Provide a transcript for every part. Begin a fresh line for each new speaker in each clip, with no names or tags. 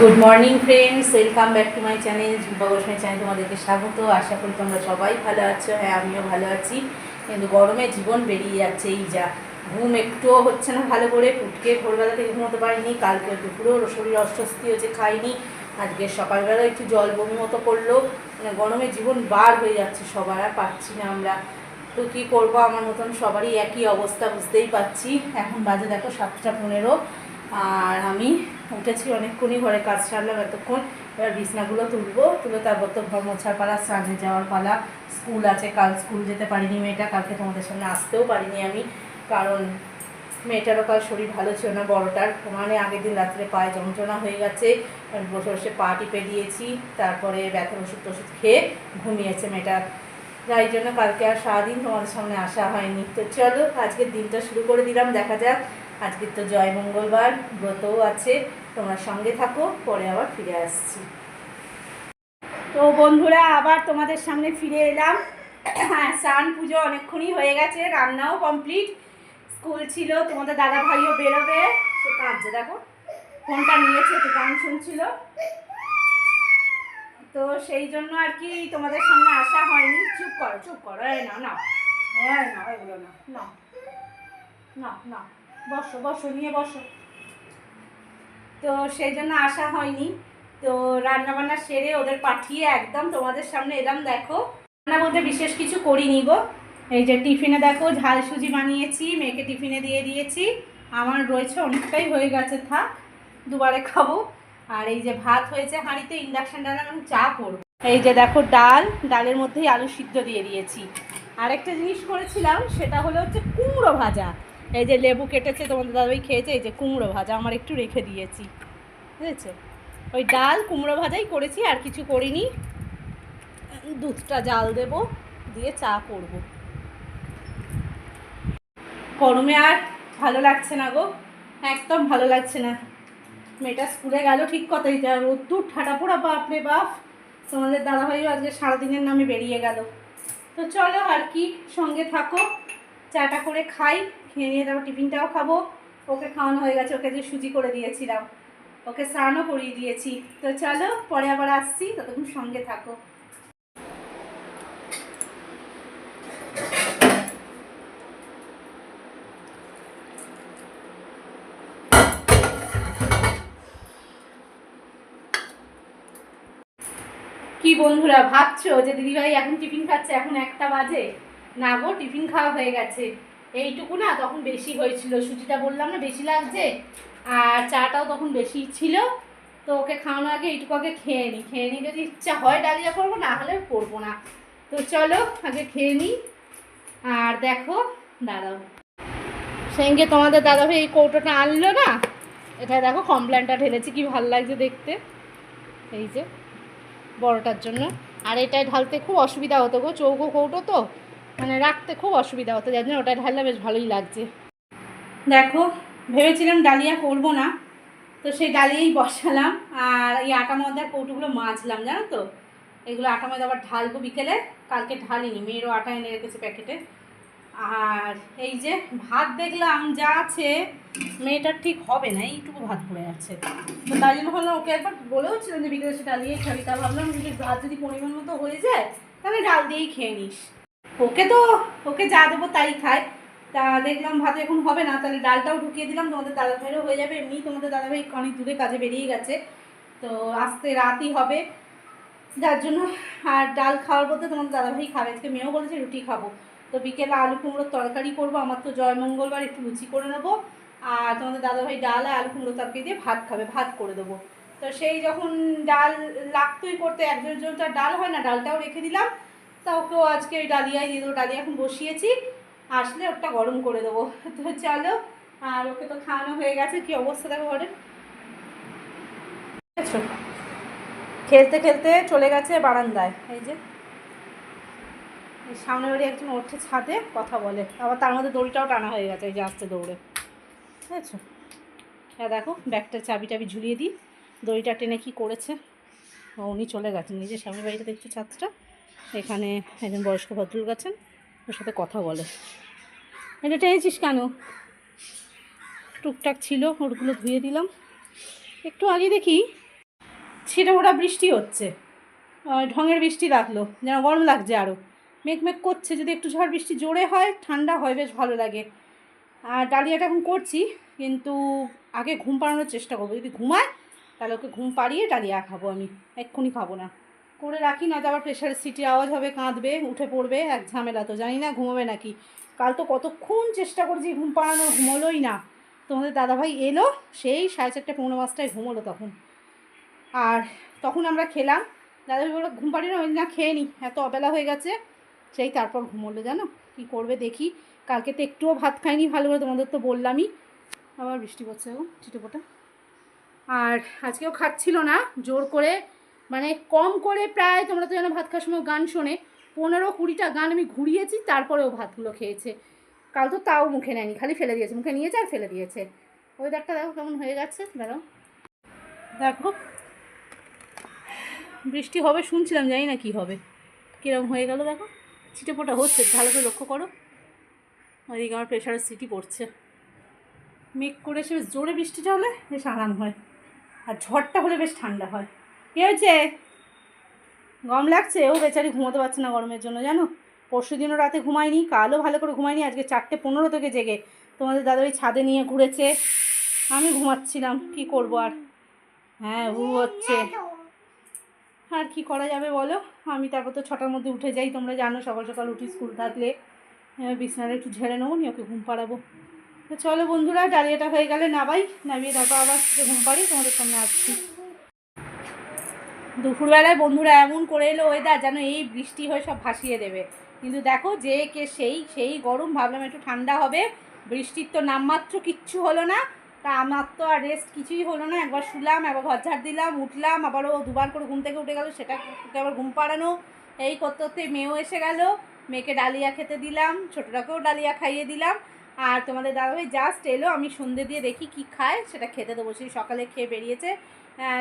Good morning friends welcome back to my channel Jhumpa channel তোমাদেরকে স্বাগত। আশা করি তোমরা সবাই ভালো আছো। হ্যাঁ আমিও ভালো আছি। কিন্তু গরমে জীবন বেরিয়ে যাচ্ছে, এই যা। ঘুম একটুও হচ্ছে না ভালো করে। ফুটকে ভোরবেলা থেকে ঘুমোতে পারিনি। কালকে দুপুরেও শরীর অস্বস্তি হয়েছে, খাইনি। আজকে সকালবেলা একটু জল বমি মতো করল। মানে গরমে জীবন বার হয়ে যাচ্ছে সবার, আর পাচ্ছি না আমরা। তো কী করব? আমার মতন সবারই একই অবস্থা, বুঝতেই পারছি। এখন বাজে দেখো সাতটা পনেরো। আর আমি উঠেছি অনেকক্ষণই ঘরে কাজ সারলাম, এতক্ষণ এবার বিছনাগুলো তুলবো, তুলে তারপর তো ঘর মোছার পালা, স্নানে যাওয়ার পালা। স্কুল আছে, কাল স্কুল যেতে পারিনি মেয়েটা, কালকে তোমাদের সামনে আসতেও পারিনি আমি, কারণ মেয়েটারও কাল শরীর ভালো ছিল না, বড়টার মানে আগের দিন রাত্রে পায়ে যন্ত্রণা হয়ে গেছে বসে বসে পা টিপে দিয়েছি, তারপরে ব্যথার ওষুধ টষুধ খেয়ে ঘুমিয়েছে মেয়েটা। যাই জন্য কালকে আর সারাদিন তোমাদের সামনে আসা হয়নি। তো চলো, আজকের দিনটা শুরু করে দিলাম, দেখা যাক আজকে তো জয় মঙ্গলবার, ব্রতও আছে, তোমরা সঙ্গে থাকো, পরে আবার ফিরে আসছি। তো বন্ধুরা, আবার তোমাদের সামনে ফিরে এলাম। হ্যাঁ স্নান পুজো অনেকক্ষণই হয়ে গেছে, রান্নাও কমপ্লিট। স্কুল ছিল, তোমাদের দাদা ভাইও বেরোবে। সে কাঁদছে দেখো, ফোনটা নিয়েছে তো গান শুনছিল। তো সেই জন্য আর কি তোমাদের সামনে আসা হয়নি। চুপ করো চুপ করো না না হ্যাঁ না এগুলো না না না না বসো বসো, নিয়ে বসো। তো সেই জন্য আসা হয়নি। তো রান্না বান্না সেরে ওদের পাঠিয়ে একদম তোমাদের সামনে এলাম, দেখো। রান্না বলতে বিশেষ কিছু করিনি গো। এই যে টিফিনে দেখো, ঝাল সুজি বানিয়েছি, মেয়েকে টিফিনে দিয়ে দিয়েছি। আমার রয়েছে অনেকটাই হয়ে গেছে, থাক, দুবারে খাব। আর এই যে ভাত হয়েছে হাঁড়িতে, ইন্ডাকশান ডাল আমি চা করব। এই যে দেখো ডাল, ডালের মধ্যেই আলু সিদ্ধ দিয়ে দিয়েছি। আরেকটা জিনিস করেছিলাম, সেটা হলো হচ্ছে কুমড়ো ভাজা। এই যে লেবু কেটেছে, তোমাদের দাদা দাদাই খেয়েছে, এই যে কুমড়ো ভাজা, আমার একটু রেখে দিয়েছি। বুঝেছ? ওই ডাল, কুমড়ো ভাজাই করেছি, আর কিছু করিনি। দুধটা জাল দেব, দিয়ে চা করব। গরমে আর ভালো লাগছে না গো। একদম ভালো লাগছে না। মেয়েটা স্কুলে গেল, ঠিক কথাই যা, রোদ্দুর, ঠাটা পোড়া বাপরে বাপ। তোমাদের দাদাভাইও আজকে সারাদিনের নামে বেরিয়ে গেল। তো চলো আর কি, সঙ্গে থাকো, চাটা করে খাই। খেয়ে নিয়ে তারপর টিফিনটাও খাব। ওকে খাওয়ানো হয়ে গেছে, ওকে যে সুজি করে দিয়েছিলাম। ওকে স্নানও করিয়ে দিয়েছি। তো চলো, পরে আবার আসছি, ততক্ষণ সঙ্গে থাকো। কি বন্ধুরা, ভাবছ যে দিদিভাই এখন টিফিন খাচ্ছে? এখন একটা বাজে। না গো, টিফিন খাওয়া হয়ে গেছে। এইটুকু না তখন বেশি হয়েছিল সুজিটা বললাম না বেশি লাগছে, আর চাটাও তখন বেশি ছিল, তো ওকে খাওয়ানোর আগে এইটুকু আগে খেয়ে নিই খেয়ে নিই যদি ইচ্ছা হয় ডালিয়া করব, না হলে করব না। তো চলো আগে খেয়ে নিই, আর দেখো দাঁড়াও সঙ্গে তোমাদের দাদাভাই এই কৌটোটা আনলো না? এটা দেখো কমপ্ল্যানটা ঢেলেছি, কি ভালো লাগছে দেখতে। এই যে, বড়টার জন্য। আর এটায় ঢালতে খুব অসুবিধা হতো গো, চৌকো কৌটো তো। মানে রাখতে খুব অসুবিধা হতো, যার জন্য ওটা ঢাললে বেশ ভালোই লাগছে। দেখো, ভেবেছিলাম ডালিয়া করব না, তো সেই ডালিয়াই বসালাম, আর এই আটা ময়দার কৌটোগুলো মাজলাম, জানো তো? এগুলো আটা ময়দা আবার ঢালবো বিকেলে, কালকে ঢালিনি, মেয়েরও আটা এনে রেখেছে প্যাকেটে। আর এই যে ভাত দেখলাম, যা আছে, মেয়েটার ঠিক হবে না, এইটুকু ভাত পড়ে আছে। তো তাই জন্য ভাবলাম ওকে একবার বলেও ছিলাম যে বিকেলে সে ডাল খাবি, তা ভাবলাম যে ভাত যদি পরিমাণ মতো হয়ে যায়, তাহলে ডাল দিয়েই খেয়ে নিস। ওকে তো, ওকে যা দেবো তাই খায়। তা দেখলাম ভাত এখন হবে না, তাহলে ডালটাও ঢুকিয়ে দিলাম, তোমাদের দাদা ভাইয়েরও হয়ে যাবে। এমনি তোমাদের দাদা ভাই অনেক দূরে কাজে বেরিয়ে গেছে। তো আসতে রাতই হবে। যার জন্য আর ডাল খাওয়ার বলতে তোমাদের দাদাভাই খাবে। আজকে মেয়েও বলেছে রুটি খাব। তো বিকেলে আলু কুমড়োর তরকারি করব। আমার তো জয় মঙ্গলবার, একটু লুচি করে নেব। আর তোমাদের দাদাভাই ডাল আর আলু কুমড়ো তরকারি দিয়ে ভাত খাবে, ভাত করে দেবো। তো সেই যখন ডাল লাগতোই করতে একজন জনটার ডাল হয় না, ডালটাও রেখে দিলাম। তা ওকেও আজকে ওই ডালিয়াই দিয়ে দেবো, ডালিয়া এখন বসিয়েছি। আসলে ওটা গরম করে দেবো। তো চলো, আর ওকে তো খাওয়ানো হয়ে গেছে, কি অবস্থা দেখো বুঝেছ? খেলতে খেলতে চলে গেছে বারান্দায়, এই যে। সামনে বাড়ি একজন ওঠে ছাদে, কথা বলে। আবার তার মধ্যে দড়িটাও টানা হয়ে গেছে, এই যে আসতে দৌড়ে। বুঝেছ হ্যাঁ দেখো ব্যাগটার চাবি টাবি ঝুলিয়ে দিই। দড়িটা টেনে কি করেছে? উনি চলে গেছেন নিজের সামনের বাড়িটা দেখছ ছাদটা। এখানে একজন বয়স্ক ভদ্রলোক আছেন, ওর সাথে কথা বলে। এটা টেনেছিস কেন? টুকটাক ছিল, ওরগুলো ধুয়ে দিলাম। একটু আগে দেখি ছিটে ওটা বৃষ্টি হচ্ছে। ঢঙের বৃষ্টি লাগল, যেন গরম লাগছে আরও মেঘ মেঘ করছে, যদি একটু ঝড় বৃষ্টি জোরে হয়, ঠান্ডা হয়, বেশ ভালো লাগে। আর ডালিয়াটা এখন করছি, কিন্তু আগে ঘুম পাড়ানোর চেষ্টা করব। যদি ঘুমায়, তাহলে ওকে ঘুম পাড়িয়ে ডালিয়া খাব আমি। এক্ষুনি খাব না। করে রাখি, না তো আবার প্রেশারের সিটি আওয়াজ হবে, কাঁদবে, উঠে পড়বে, এক ঝামেলা তো, জানি না, ঘুমাবে নাকি। কাল তো কতক্ষণ চেষ্টা করেছি ঘুম পাড়ানো, ঘুমোলোই না। তোমাদের দাদাভাই এলো, সেই সাড়ে চারটে পৌনে পাঁচটায় ঘুমোলো তখন। আর তখন আমরা খেলাম। দাদাভাই বলল, ঘুম পাড়ি না ওই না খেয়ে নি, এত অবেলা হয়ে গেছে। সেই তারপর ঘুমোলো, জানো? কি করবে দেখি। কালকে তো একটুও ভাত খাইনি, ভালো করে তোমাদের তো বললামই। আবার বৃষ্টি পড়ছে গো চিটেপোটা আর আজকেও খাচ্ছিল না, জোর করে মানে কম করে প্রায় তোমরা তো যেন ভাত খাওয়ার সময় গান শোনে। পনেরো কুড়িটা গান আমি ঘুরিয়েছি তারপরেও ভাতগুলো খেয়েছে। কাল তো তাও মুখে নেয়নি, খালি ফেলে দিয়েছে, মুখে নিয়েছে আর ফেলে দিয়েছে। ওয়েদারটা দেখো কেমন হয়ে যাচ্ছে দাঁড়াও। দেখো, বৃষ্টি হবে শুনছিলাম, জানি না কি হবে। কীরকম হয়ে গেল দেখো ছিটে ফোটা হচ্ছে, ভালো করে লক্ষ্য করো। ওইদিকে আমার প্রেশারের সিটি পড়ছে। মেঘ করে বেশ জোরে বৃষ্টিটা হলে বেশ আরাম হয়। আর ঝড়টা হলে বেশ ঠান্ডা হয়। কী হয়েছে? গরম লাগছে? ও বেচারি ঘুমোতে পারছে না গরমের জন্য জানো? পরশু দিনও রাতে ঘুমায়নি কালও ভালো করে ঘুমায়নি আজকে চারটে পনেরো থেকে জেগে। তোমাদের দাদা ওই ছাদে নিয়ে ঘুরেছে। আমি ঘুমাচ্ছিলাম কি করব আর? হ্যাঁ উ হচ্ছে। আর কি করা যাবে বলো? আমি তারপর তো ছটার মধ্যে উঠে যাই তোমরা জানো সকাল সকাল উঠি স্কুল থাকলে। হ্যাঁ, বিছনাটা একটু ঝেড়ে নেব নিয়ে ওকে ঘুম পাড়াবো। তো চলো বন্ধুরা ডালিয়াটা হয়ে গেলে নাবাই নামিয়ে তারপর আবার ঘুম পাড়ি তোমাদের সামনে আসছি। দুপুরবেলায় বন্ধুরা এমন করে এলো ওয়েদার যেন এই বৃষ্টি হয়ে সব ভাসিয়ে দেবে। কিন্তু দেখো যে কে সেই সেই গরম, ভাবলাম একটু ঠান্ডা হবে। বৃষ্টির তো নামমাত্র কিচ্ছু হলো না। তা আমার তো আর রেস্ট কিছুই হলো না। একবার শুলাম, একবার ঘর ঝাড় দিলাম, উঠলাম, আবারও দুবার করে ঘুম থেকে উঠে গেল, সেটা আবার ঘুম পাড়ানো। এই করতে করতে মেয়েও এসে গেল, মেয়েকে ডালিয়া খেতে দিলাম, ছোটোটাকেও ডালিয়া খাইয়ে দিলাম। আর তোমাদের দাদাভাই জাস্ট এলো, আমি সন্ধে দিয়ে দেখি কি খায়, সেটা খেতে দেবো। সেই সকালে খেয়ে বেরিয়েছে।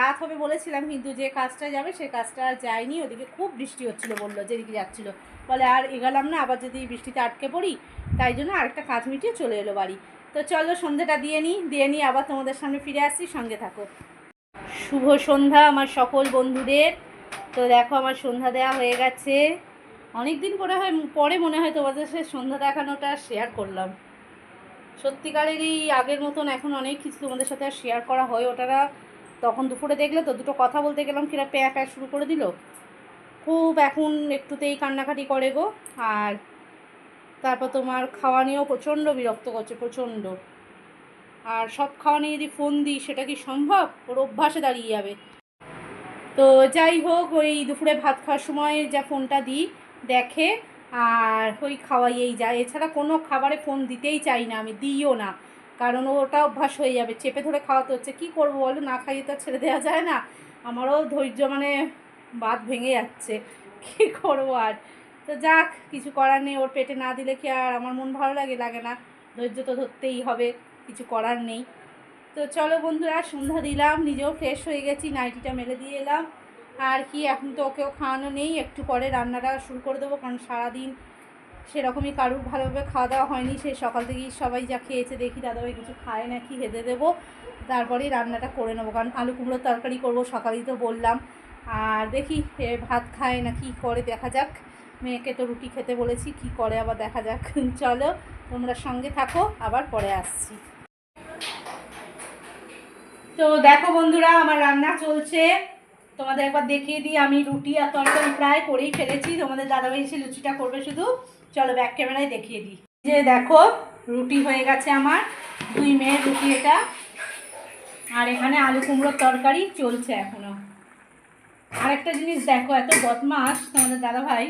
রাত হবে বলেছিলাম কিন্তু যে কাজটা যাবে সে কাজটা যায়নি। ওদিকে খুব বৃষ্টি হচ্ছিল বলল, যেদিকে যাচ্ছিল। বলে, আর এগালাম না, আবার যদি বৃষ্টিতে আটকে পড়ি, তাই জন্য আরেকটা কাজ মিটিয়ে চলে এলো বাড়ি। তো চলো সন্ধ্যাটা দিয়ে নিই দিয়ে নিই আবার তোমাদের সামনে ফিরে আসছি সঙ্গে থাকো। শুভ সন্ধ্যা আমার সকল বন্ধুদের। তো দেখো আমার সন্ধ্যা দেওয়া হয়ে গেছে। অনেক দিন পরে হয়, পরে মনে হয় তোমাদের সাথে সন্ধ্যা দেখানোটা শেয়ার করলাম। সত্যিকারের এই আগের মতন এখন অনেক কিছু তোমাদের সাথে আর শেয়ার করা হয় ওটা না তখন দুপুরে দেখলে তো দুটো কথা বলতে গেলাম, কিরা প্যাঁ প্যাঁ শুরু করে দিল। খুব এখন একটুতেই কান্নাকাটি করে গো, আর তারপর তোমার খাওয়া নিয়েও প্রচণ্ড বিরক্ত করছে, প্রচণ্ড। আর সব খাওয়া নিয়ে যদি ফোন দিই, সেটা কি সম্ভব? ওর অভ্যাসে দাঁড়িয়ে যাবে। তো যাই হোক, ওই দুপুরে ভাত খাওয়ার সময় যা ফোনটা দিই, দেখে আর ওই খাওয়াইয়েই যায়। এছাড়া কোনো খাবারে ফোন দিতেই চাই না, আমি দিইও না। কারণ ওটা অভ্যাস হয়ে যাবে। চেপে ধরে খাওয়াতে হচ্ছে। কী করব বলো? না খাইয়ে তো ছেড়ে দেওয়া যায় না। আমারও ধৈর্য মানে বাদ ভেঙে যাচ্ছে। কী করব আর? তো যাক, কিছু করার নেই। ওর পেটে না দিলে কি আর আমার মন ভালো লাগে? লাগে না। ধৈর্য তো ধরতেই হবে। কিছু করার নেই। তো চলো বন্ধুরা, সন্ধ্যা দিলাম। নিজেও ফ্রেশ হয়ে গেছি। নাইটিটা মেলে দিয়ে এলাম। আর কি, এখন তো ওকেও খাওয়ানো নেই। একটু পরে রান্নাটা শুরু করে দেবো। কারণ সারাদিন সেরকমই কারুর ভালোভাবে খাওয়া দাওয়া হয়নি। সেই সকাল থেকেই সবাই যা খেয়েছে দেখি, দাদাভাই কিছু খায় নাকি? হেঁদে দেবো। তারপরেই রান্নাটা করে নেব, কারণ আলু কুমড়োর তরকারি করব সকালেই তো বললাম। আর দেখি ভাত খায় না কি করে, দেখা যাক। মেয়েকে তো রুটি খেতে বলেছি, কি করে আবার দেখা যাক। চলো, তোমরা সঙ্গে থাকো, আবার পরে আসছি। তো দেখো বন্ধুরা, আমার রান্না চলছে। তোমাদের একবার দেখিয়ে দিই, আমি রুটি আর তরকারি প্রায় করেই ফেলেছি। তোমাদের দাদাভাই এসে লুচিটা করবে শুধু। চলো ব্যাক ক্যামেরায় দেখিয়ে দিই। যে দেখো, রুটি হয়ে গেছে আমার, দুই মেয়ের রুটি এটা। আর এখানে আলু কুমড়োর তরকারি চলছে এখনও। আরেকটা জিনিস দেখো, এত বদমাস তোমাদের দাদাভাই।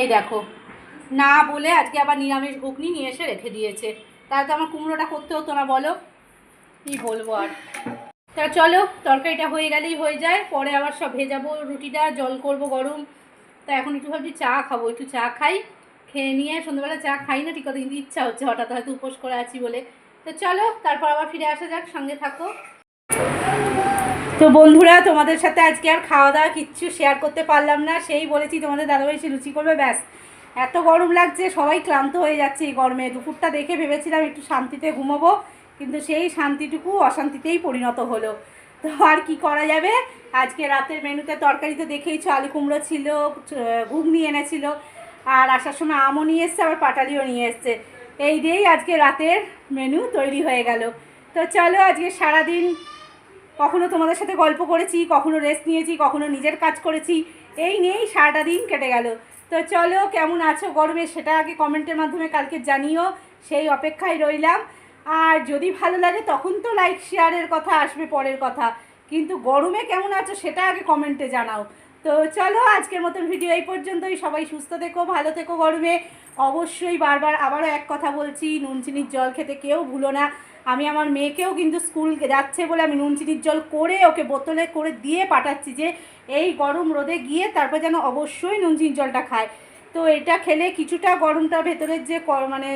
এই দেখো, না বলে আজকে আবার নিরামিষ ঘুগনি নিয়ে এসে রেখে দিয়েছে। তাহলে তো আমার কুমড়োটা করতে হতো না, বলো। কি বলব আর। তা চলো, তরকারিটা হয়ে গেলেই হয়ে যায়। পরে আবার সব ভেজাবো, রুটিটা জল করব গরম। তা এখন একটু ভাবছি চা খাব, একটু চা খাই। খেয়ে নিয়ে সন্ধ্যাবেলা চা খাই না, ঠিক কথা কিন্তু ইচ্ছা হচ্ছে, হঠাৎ হয়তো উপোস করে আছি বলে। তো চলো, তারপর আবার ফিরে আসা যাক, সঙ্গে থাকো। তো বন্ধুরা, তোমাদের সাথে আজকে আর খাওয়া দাওয়া কিচ্ছু শেয়ার করতে পারলাম না, সেই বলেছি তোমাদের দাদাভাই এসে লুচি করবে, ব্যাস। এত গরম লাগছে, সবাই ক্লান্ত হয়ে যাচ্ছে এই গরমে। দুপুরটা দেখে ভেবেছিলাম একটু শান্তিতে ঘুমাবো, কিন্তু সেই শান্তিটুকু অশান্তিতেই পরিণত হলো। তো আর কি করা যাবে? আজকে রাতের মেনুতে তরকারি তো দেখেইছো, আলু কুমড়ো ছিল ঘুগনি এনেছিল। আর আসার সময় আমও নিয়ে এসছে, আবার পাটালিও নিয়ে এসছে। এই দিয়েই আজকে রাতের মেনু তৈরি হয়ে গেল। তো চলো আজকে সারাদিন কখনো তোমাদের সাথে গল্প করেছি, কখনো রেস্ট নিয়েছি, কখনো নিজের কাজ করেছি, এই নিয়েই সারাটা দিন কেটে গেল। তো চলো কেমন আছো গরমে সেটা আগে কমেন্টের মাধ্যমে কালকে জানিও, সেই অপেক্ষায় রইলাম। আর যদি ভালো লাগে তখন তো লাইক শেয়ারের কথা, আসবে পরের কথা। কিন্তু গরমে কেমন আছো সেটা আগে কমেন্টে জানাও। তো চলো, আজকের মতন ভিডিও এই পর্যন্তই। সবাই সুস্থ থেকো, ভালো থেকো গরমে। অবশ্যই বারবার আবারও এক কথা বলছি, নুন, চিনির জল খেতে কেউ ভুলো না। আমি আমার মেয়েকেও কিন্তু স্কুল যাচ্ছে বলে আমি নুন, চিনির জল করে ওকে বোতলে করে দিয়ে পাঠাচ্ছি যে, এই গরম রোদে গিয়ে তারপর যেন অবশ্যই নুন, চিনির জলটা খায়। তো এটা খেলে কিছুটা গরমটা ভেতরের যে মানে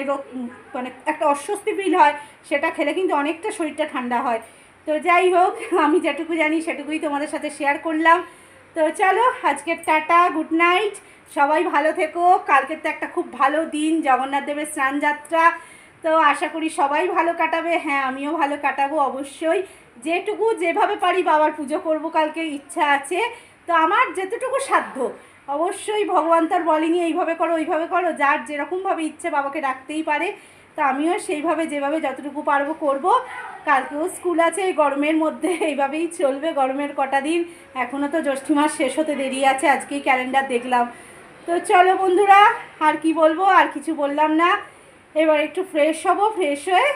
মানে একটা অস্বস্তি ফিল হয়, সেটা খেলে কিন্তু অনেকটা শরীরটা ঠান্ডা হয়। তো যাই হোক, আমি যেটুকু জানি সেটুকুই তোমাদের সাথে শেয়ার করলাম। তো চলো, আজকের টাটা গুড নাইট সবাই ভালো থেকো। কালকের তো একটা খুব ভালো দিন, জগন্নাথ দেবের স্নান যাত্রা তো আশা করি সবাই ভালো কাটাবে। হ্যাঁ আমিও ভালো কাটাবো অবশ্যই। যেটুকু যেভাবে পারি বাবার পুজো করব, কালকে ইচ্ছা আছে। তো আমার যেতটুকু সাধ্য, অবশ্যই ভগবান তার বলেনি, এইভাবে করো, ওইভাবে করো। যার যেরকমভাবে ইচ্ছে বাবাকে ডাকতেই পারে। তো আমিও সেইভাবে যেভাবে যতটুকু পারব করব। কালকেও স্কুল আছে, এই গরমের মধ্যে এইভাবেই চলবে গরমের কটা দিন। এখনও তো জ্যৈষ্ঠ মাস শেষ হতে দেরি আছে, আজকেই ক্যালেন্ডার দেখলাম। তো চলো বন্ধুরা, আর কি বলব, আর কিছু বললাম না। এবার একটু ফ্রেশ হব ফ্রেশ হয়ে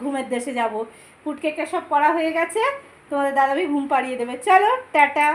ঘুমের দেশে যাব। ফুটকেকটা সব করা হয়ে গেছে, তোমাদের দাদাভাই ঘুম পাড়িয়ে দেবে। চলো, টাটা।